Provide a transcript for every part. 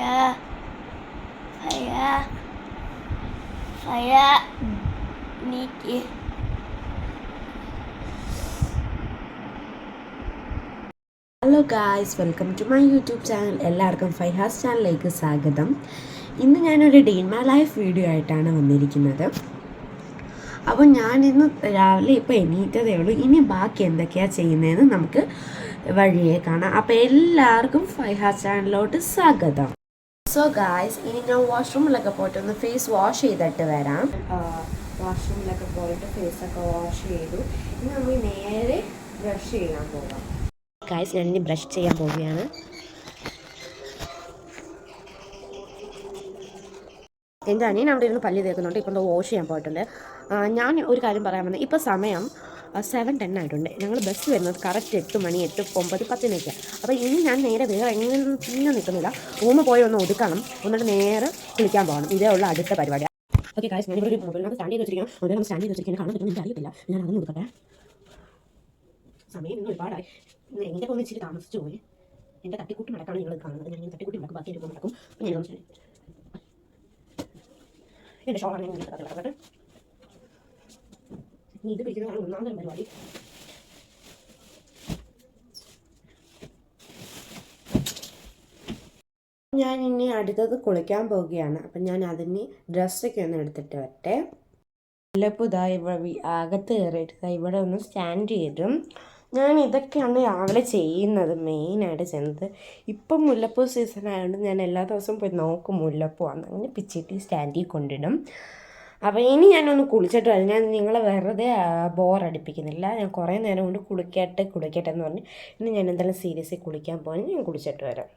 saya saya saya Niki hello guys welcome to my YouTube channel എല്ലാവർക്കും ഫൈഹാസ് ചാനലിലേക്ക് സ്വാഗതം. ഇന്ന് ഞാനൊരു ഡീൻ മൈ ലൈഫ് വീഡിയോ ആയിട്ടാണ് വന്നിരിക്കുന്നത്. അപ്പോൾ ഞാൻ ഇന്ന് രാവിലെ ഇപ്പോൾ എണീറ്റതേ ഉള്ളൂ. ഇനി ബാക്കി എന്തൊക്കെയാണ് ചെയ്യുന്നതെന്ന് നമുക്ക് വഴിയെ കാണാം. അപ്പോൾ എല്ലാവർക്കും ഫൈഹാസ് ചാനലിലോട്ട് സ്വാഗതം. സോ ഗായ്സ് ഇനി ഞാൻ വാഷ്റൂമിലൊക്കെ പോയിട്ട് ഒന്ന് ഫേസ് വാഷ് ചെയ്തിട്ട് വരാം. വാഷ്റൂമിലൊക്കെ പോയിട്ട് ഫേസൊക്കെ വാഷ് ചെയ്തു. ഇനി നമ്മൾ നേരെ ബ്രഷ് ചെയ്യാൻ പോകാം ഗായ്സ് ഞാൻ ഇനി ബ്രഷ് ചെയ്യാൻ പോവുകയാണ്. എന്റെ അനിയൻ അവിടെ ഇരുന്ന് പല്ല് തേക്കുന്നുണ്ട്. ഇപ്പം വാഷ് ചെയ്യാൻ പോയിട്ടുണ്ട്. ഞാൻ ഒരു കാര്യം പറയാൻ വന്നത് ഇപ്പോൾ സമയം സെവൻ ടെൻ ആയിട്ടുണ്ട്. ഞങ്ങൾ ബസ് വരുന്നത് കറക്റ്റ് എട്ട് മണി എട്ട് ഒമ്പത് പത്തിനൊക്കെ അപ്പോൾ ഇനി ഞാൻ നേരെ വേറെ എങ്ങനെ പിന്നെ നിൽക്കുന്നില്ല. റൂമ് പോയി ഒന്ന് ഒതുക്കണം. എന്നിട്ട് നേരെ കുളിക്കാൻ പോകണം. ഇതേ ഉള്ള അടുത്ത പരിപാടി. ഓക്കെ കാശ് ഞാൻ ഇവിടെ ഒരു മൊബൈലിനകത്ത് സ്റ്റാൻഡ് ചെയ്ത് വെച്ചിരിക്കണം മൊബൈൽ സ്റ്റാൻഡ് ചെയ്ത് വെച്ചിരിക്കുന്നത് കാണാൻ പറ്റുമെന്ന് ഞാൻ അതൊന്നും കൊടുക്കട്ടെ സമയം ഇന്ന് ഒരുപാടായി. എന്റെ ഇച്ചിരി താമസിച്ചു പോയി. എന്റെ തട്ടിക്കൂട്ടി നടക്കാണ് നിങ്ങൾ കാണുന്നത്. ഞാൻ തട്ടിക്കൂട്ടി നടക്കും ബാക്കി ഒരു നടക്കും അപ്പം ഞാൻ എന്റെ ഷോളാണ് ഞാൻ ഇത് പിടിക്കുന്നതാണ് ഒന്നാമത്തെ പരിപാടി. ഞാൻ ഇനി അടുത്തത് കുളിക്കാൻ പോവുകയാണ്. അപ്പം ഞാൻ അതിന് ഡ്രസ്സൊക്കെ ഒന്ന് എടുത്തിട്ട് വരട്ടെ. മുല്ലപ്പൂ ഇവിടെ അകത്ത് കയറിയിട്ട് ഇവിടെ ഒന്ന് സ്റ്റാൻഡ് ചെയ്തും. ഞാൻ ഇതൊക്കെയാണ് രാവിലെ ചെയ്യുന്നത് മെയിനായിട്ട് ചെയ്യുന്നത്. ഇപ്പം മുല്ലപ്പൂ സീസൺ ആയതുകൊണ്ട് ഞാൻ എല്ലാ ദിവസവും പോയി നോക്കും മുല്ലപ്പൂ ആണ് അങ്ങനെ പിച്ചിട്ട് സ്റ്റാൻഡിൽ കൊണ്ടിടും. അപ്പോൾ ഇനി ഞാനൊന്ന് കുളിച്ചിട്ട് വരാം. ഞാൻ നിങ്ങളെ വെറുതെ ബോറടിപ്പിക്കുന്നില്ല ഞാൻ കുറേ നേരം കൊണ്ട് കുളിക്കട്ടെ കുളിക്കട്ടെ എന്ന് പറഞ്ഞ് ഇനി ഞാൻ എന്തായാലും സീരിയസ്ലി കുളിക്കാൻ പോകാൻ ഞാൻ കുളിച്ചിട്ട് വരാം.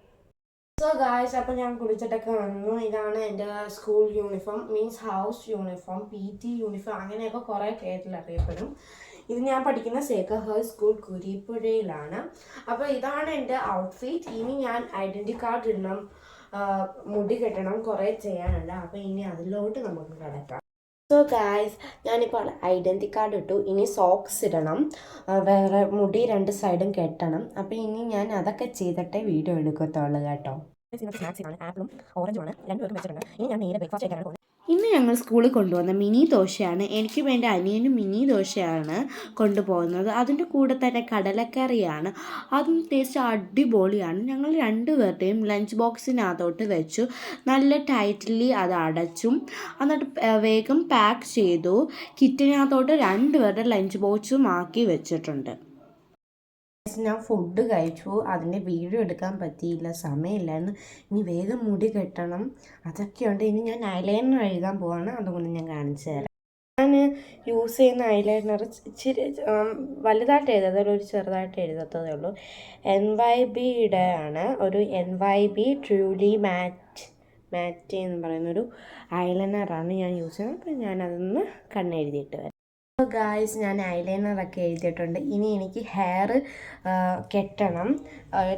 സോ ഗായ്സ് അപ്പോൾ ഞാൻ കുളിച്ചിട്ടൊക്കെ വന്നു. ഇതാണ് എന്റെ school uniform means house uniform P T uniform അങ്ങനെയൊക്കെ കുറേ കേട്ടിൽ അറിയപ്പെടും. ഇത് ഞാൻ പഠിക്കുന്ന സേക്ക ഹേർ സ്കൂൾ കുരിപ്പുഴയിലാണ്. അപ്പോൾ ഇതാണ് എന്റെ ഔട്ട്ഫിറ്റ് ഇനി ഞാൻ ഐഡന്റി കാർഡ് ഇടണം മുടി കെട്ടണം കുറേ ചെയ്യാനുണ്ട്. അപ്പോൾ ഇനി അതിലോട്ട് നമുക്ക് കിടക്കാം. സോ ഗായ്സ് ഞാനിപ്പോൾ ഐഡന്റി കാർഡ് ഇട്ടു. ഇനി സോക്സ് ഇടണം. വേറെ മുടി രണ്ട് സൈഡും കെട്ടണം. അപ്പോൾ ഇനി ഞാൻ അതൊക്കെ ചെയ്തിട്ടേ വീഡിയോ എടുക്കത്തുള്ളൂ കേട്ടോ. സ്നാക്സ് ആണ് ആപ്പിളും ഓറഞ്ചും ആണ്. രണ്ടുപേർക്കും വെച്ചിട്ടുണ്ട്. ഇനി ഞാൻ നേരെ ബ്രേക്ക്ഫാസ്റ്റ് കഴിക്കാനാണ് ഞങ്ങൾ സ്കൂളിൽ കൊണ്ടുവന്ന മിനി ദോശയാണ്. എനിക്ക് എന്റെ അനിയനും മിനി ദോശയാണ് കൊണ്ടുപോകുന്നത്. അതിന്റെ കൂടെ തന്നെ കടലക്കറിയാണ്. അതും ടേസ്റ്റ് അടിപൊളിയാണ്. ഞങ്ങൾ രണ്ടുപേരുടെയും ലഞ്ച് ബോക്സിനകത്തോട്ട് വെച്ചു. നല്ല ടൈറ്റ്ലി അത് അടച്ചും. എന്നിട്ട് വേഗം പാക്ക് ചെയ്തു. കിറ്റിനകത്തോട്ട് രണ്ടുപേരുടെ ലഞ്ച് ബോക്സും ആക്കി വെച്ചിട്ടുണ്ട്. ഞാൻ ഫുഡ് കഴിച്ചു. അതിന്റെ വീഡിയോ എടുക്കാൻ പറ്റിയില്ല. സമയമില്ലായിരുന്നു. ഇനി വേഗം മുടി കെട്ടണം. അതൊക്കെയുണ്ട്. ഇനി ഞാൻ ഐലൈനർ എഴുതാൻ പോവാണ്. അതുകൊണ്ട് ഞാൻ കാണിച്ചു തരാം. ഞാൻ യൂസ് ചെയ്യുന്ന ഐലൈനർ ഇച്ചിരി വലുതായിട്ട് എഴുതാതെ ഒരു ചെറുതായിട്ട് എഴുതാത്തതേ ഉള്ളൂ. എൻ വൈ ബിയുടെ ആണ്. ഒരു N Y B truly matte matte എന്ന് പറയുന്നൊരു ഐലൈനറാണ് ഞാൻ യൂസ് ചെയ്യുന്നത്. അപ്പോൾ ഞാനതൊന്ന് കണ്ണെഴുതിയിട്ട് വരാം. ഗായ്സ് ഞാൻ ഐലൈനറൊക്കെ എഴുതിയിട്ടുണ്ട്. ഇനി എനിക്ക് ഹെയർ കെട്ടണം.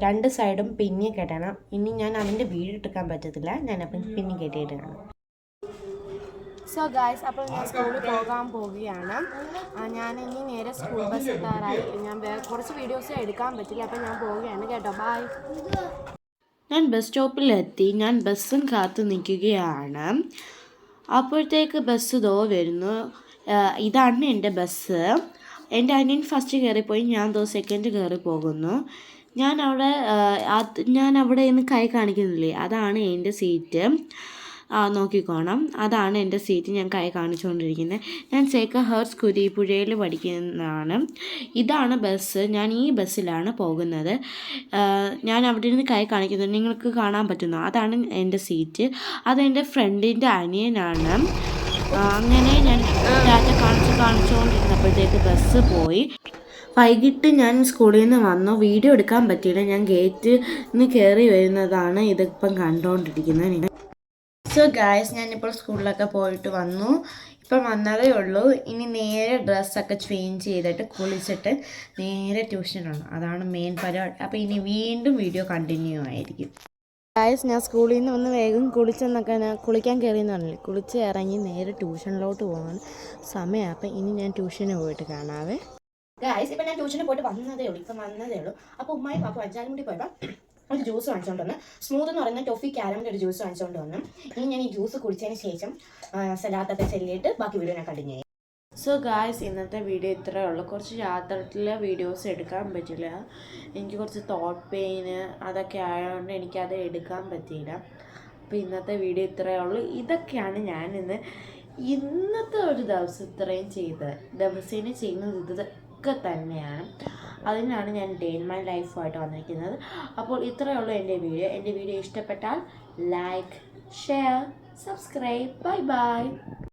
രണ്ട് സൈഡും പിന്നി കെട്ടണം. ഇനി ഞാൻ അതിന്റെ വീട് എടുക്കാൻ പറ്റത്തില്ല. ഞാൻ അപ്പം പിന്നി കെട്ടിയിട്ട് സോ ഗായ്സ് അപ്പോൾ ഞാൻ സ്കൂളിൽ പോകാൻ പോവുകയാണ്. ഞാൻ ഇനി നേരെ സ്കൂൾ ബസ് എത്താറായി. ഞാൻ കുറച്ച് വീഡിയോസ് എടുക്കാൻ പറ്റില്ല. അപ്പോൾ ഞാൻ പോവുകയാണ് കേട്ടോ. ബായ് ഞാൻ ബസ് സ്റ്റോപ്പിലെത്തി ഞാൻ ബസ്സും കാത്തു നിൽക്കുകയാണ്. അപ്പോഴത്തേക്ക് ബസ് ദോ വരുന്നു. ഇതാണ് എന്റെ ബസ്. എന്റെ അനിയൻ ഫസ്റ്റ് കയറിപ്പോയി ഞാൻ ദോ സെക്കൻഡ് കയറി പോകുന്നു ഞാൻ അവിടെ ഞാൻ അവിടെ നിന്ന് കൈ കാണിക്കുന്നില്ലേ? അതാണ് എന്റെ സീറ്റ് നോക്കിക്കോണം. അതാണ് എന്റെ സീറ്റ് ഞാൻ കൈ കാണിച്ചുകൊണ്ടിരിക്കുന്നത് ഞാൻ സേക്ക ഹേർസ് കുരിപ്പുഴയിൽ പഠിക്കുന്നതാണ്. ഇതാണ് ബസ്. ഞാൻ ഈ ബസ്സിലാണ് പോകുന്നത്. ഞാൻ അവിടെ നിന്ന് കൈ കാണിക്കുന്നു നിങ്ങൾക്ക് കാണാൻ പറ്റുന്നു? അതാണ് എന്റെ സീറ്റ് അതെന്റെ ഫ്രണ്ടിന്റെ അനിയനാണ്. അങ്ങനെ ഞാൻ രാജ കാണിച്ച് കാണിച്ചുകൊണ്ടിരുന്നപ്പോഴത്തേക്ക് ബസ് പോയി. വൈകിട്ട് ഞാൻ സ്കൂളിൽ നിന്ന് വന്നു. വീഡിയോ എടുക്കാൻ പറ്റിയില്ല. ഞാൻ ഗേറ്റിൽ നിന്ന് കയറി വരുന്നതാണ് ഇതിപ്പം കണ്ടുകൊണ്ടിരിക്കുന്നത് സോ ഗായ്സ് ഞാനിപ്പോൾ സ്കൂളിലൊക്കെ പോയിട്ട് വന്നു. ഇപ്പം വന്നതേ ഉള്ളൂ. ഇനി നേരെ ഡ്രസ്സൊക്കെ ചേഞ്ച് ചെയ്തിട്ട് കുളിച്ചിട്ട് നേരെ ട്യൂഷനാണ് അതാണ് മെയിൻ പരിപാടി. അപ്പോൾ ഇനി വീണ്ടും വീഡിയോ കണ്ടിന്യൂ ആയിരിക്കും. ഗായ്സ് ഞാൻ സ്കൂളിൽ നിന്ന് വന്ന് വേഗം കുളിച്ചെന്നൊക്കെ ഞാൻ കുളിക്കാൻ കയറിയെന്ന് കുളിച്ച് ഇറങ്ങി നേരെ ട്യൂഷനിലോട്ട് പോകാൻ സമയം. അപ്പം ഇനി ഞാൻ ട്യൂഷന് പോയിട്ട് കാണാവേ. ഗായസ് ഇപ്പം ഞാൻ ട്യൂഷന് പോയിട്ട് വന്നതേ ഉള്ളൂ. ഇപ്പം വന്നതേ ഉള്ളൂ. അപ്പോൾ ഉമ്മായി പാപ്പ അഞ്ചാലും കൂടി പോയപ്പോൾ ഒരു ജ്യൂസ് വാങ്ങിച്ചുകൊണ്ട് വന്ന്. സ്മൂത്ത് എന്ന് പറയുന്ന ടോഫി ക്യാരമിന്റെ ഒരു ജ്യൂസ് വാങ്ങിച്ചുകൊണ്ട് വന്നു. ഇനി ഞാൻ ഈ ജ്യൂസ് കുടിച്ചതിന് ശേഷം സലാത്തൊക്കെ ചെല്ലിയിട്ട് ബാക്കി വീഡിയോ ഞാൻ കണ്ടിന്യൂ സോ ഗായ്സ് ഇന്നത്തെ വീഡിയോ ഇത്രയേ ഉള്ളൂ. കുറച്ച് യാത്രത്തിലെ വീഡിയോസ് എടുക്കാൻ പറ്റില്ല. എനിക്ക് കുറച്ച് തോട്ട് പെയിന് അതൊക്കെ ആയതുകൊണ്ട് എനിക്കത് എടുക്കാൻ പറ്റിയില്ല. അപ്പോൾ ഇന്നത്തെ വീഡിയോ ഇത്രയേ ഉള്ളൂ. ഇതൊക്കെയാണ് ഞാൻ ഇന്ന് ഇന്നത്തെ ഒരു ദിവസം ഇത്രയും ചെയ്തത്. ദിവസേന ചെയ്യുന്നത് ഇതൊക്കെ തന്നെയാണ്. അതിനാണ് ഞാൻ ഡേ ഇൻ മൈ ലൈഫുമായിട്ട് വന്നിരിക്കുന്നത്. അപ്പോൾ ഇത്രയേ ഉള്ളൂ എന്റെ വീഡിയോ എന്റെ വീഡിയോ ഇഷ്ടപ്പെട്ടാൽ like share subscribe bye bye